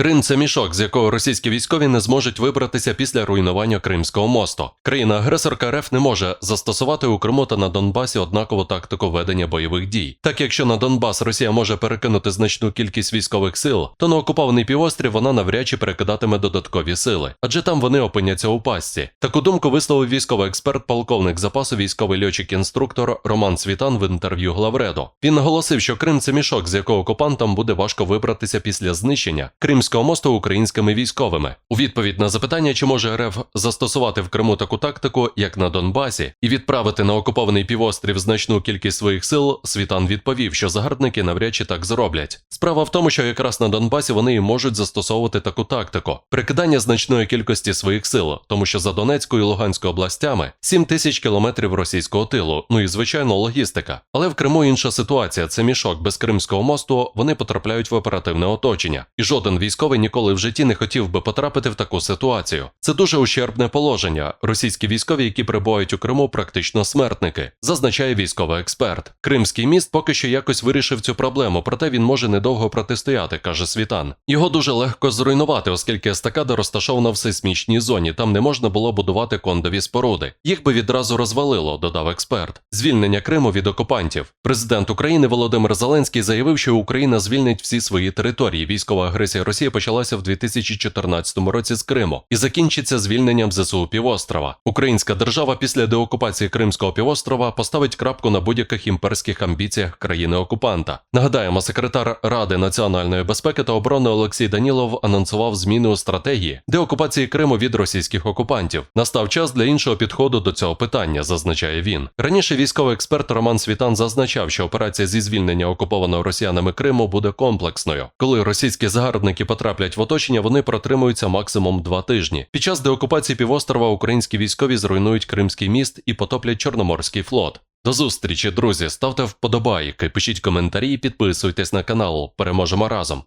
Крим це мішок, з якого російські військові не зможуть вибратися після руйнування Кримського мосту. Країна-агресорка РФ не може застосувати у Криму та на Донбасі однакову тактику ведення бойових дій. Так якщо на Донбас Росія може перекинути значну кількість військових сил, то на окупований півострів вона навряд чи перекидатиме додаткові сили, адже там вони опиняться у пастці. Таку думку висловив військовий експерт, полковник запасу, військовий льотчик-інструктор Роман Світан в інтерв'ю Главреду. Він наголосив, що Крим це мішок, з якого окупантам буде важко вибратися після знищення Кримського мосту українськими військовими. У відповідь на запитання, чи може РФ застосувати в Криму таку тактику, як на Донбасі, і відправити на окупований півострів значну кількість своїх сил, Світан відповів, що загарбники навряд чи так зроблять. Справа в тому, що якраз на Донбасі вони і можуть застосовувати таку тактику прикидання значної кількості своїх сил, тому що за Донецькою і Луганською областями 7 тисяч кілометрів російського тилу, ну і звичайно логістика. Але в Криму інша ситуація. Це мішок без Кримського мосту. Вони потрапляють в оперативне оточення, і жоден військовий ніколи в житті не хотів би потрапити в таку ситуацію. Це дуже ущербне положення. Російські військові, які прибувають у Криму, практично смертники, зазначає військовий експерт. Кримський міст поки що якось вирішив цю проблему, проте він може недовго протистояти, каже Світан. Його дуже легко зруйнувати, оскільки естакада розташована в сейсмічній зоні. Там не можна було будувати кондові споруди. Їх би відразу розвалило, додав експерт. Звільнення Криму від окупантів. Президент України Володимир Зеленський заявив, що Україна звільнить всі свої території. Військова агресія Росії почалася в 2014 році з Криму і закінчиться звільненням ЗСУ півострова. Українська держава після деокупації Кримського півострова поставить крапку на будь-яких імперських амбіціях країни-окупанта. Нагадаємо, секретар Ради національної безпеки та оборони Олексій Данілов анонсував зміни у стратегії деокупації Криму від російських окупантів. Настав час для іншого підходу до цього питання, зазначає він. Раніше військовий експерт Роман Світан зазначав, що операція зі звільнення окупованого росіянами Криму буде комплексною. Коли російські загарбники потраплять в оточення, вони протримуються максимум два тижні. Під час деокупації півострова українські військові зруйнують Кримський міст і потоплять Чорноморський флот. До зустрічі, друзі. Ставте вподобайки, пишіть коментарі підписуйтесь на канал. Переможемо разом.